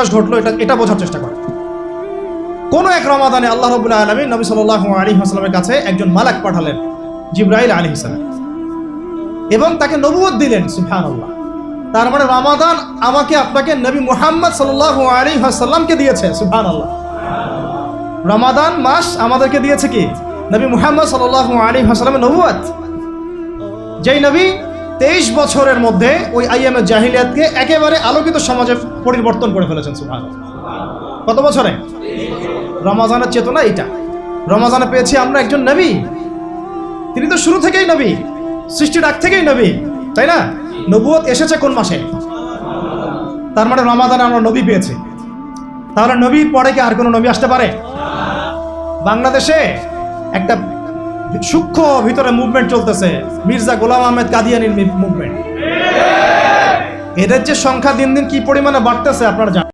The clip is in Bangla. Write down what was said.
প্রকাশ ঘটলো, এটা এটা বোঝার চেষ্টা করে কোন এক রমাদানে আল্লাহ রবুল্লাহ আলমী নবী সাল আলী হাসলামের কাছে একজন মালাক পাঠালেন, জিব্রাইল আলী ইসলাম এবং তাকে নবুয়ত দিলেন সুফান তার মানে রমাদান আমাকে আপনাকে নবী মুহাম্মদ সাল আলী হাসাল্লামকে দিয়েছে সুফান আল্লাহ রমাদান মাস আমাদেরকে দিয়েছে কি? নবী মুহাম্মদ সাল আলী হাসালামের নবুয়াত যেই নবী তেইশ বছরের মধ্যে ওই আইএমের জাহিলিয়াতকে একেবারে আলোকিত সমাজে পরিবর্তন করে ফেলেছেন সুফান কত বছরে? রমাজানের চেতনা এইটা। রমাজানে পেয়েছি আমরা একজন নবী। তিনি তো শুরু থেকেই নবী, সৃষ্টির আগ থেকেই নবী, তাই না? নবুয়ত এসেছে কোন মাসে? তার মানে রমাদানে আমরা নবী পেয়েছি। তাহলে নবীর পরে কি আর কোনো নবী আসতে পারে? বাংলাদেশে একটা সূক্ষ্ম ভিতরে মুভমেন্ট চলতেছে। মির্জা গোলাম আহমেদ কাদিয়ানির মুভমেন্ট এদের যে সংখ্যা দিন দিন কি পরিমাণে বাড়তেছে আপনারা জানেন।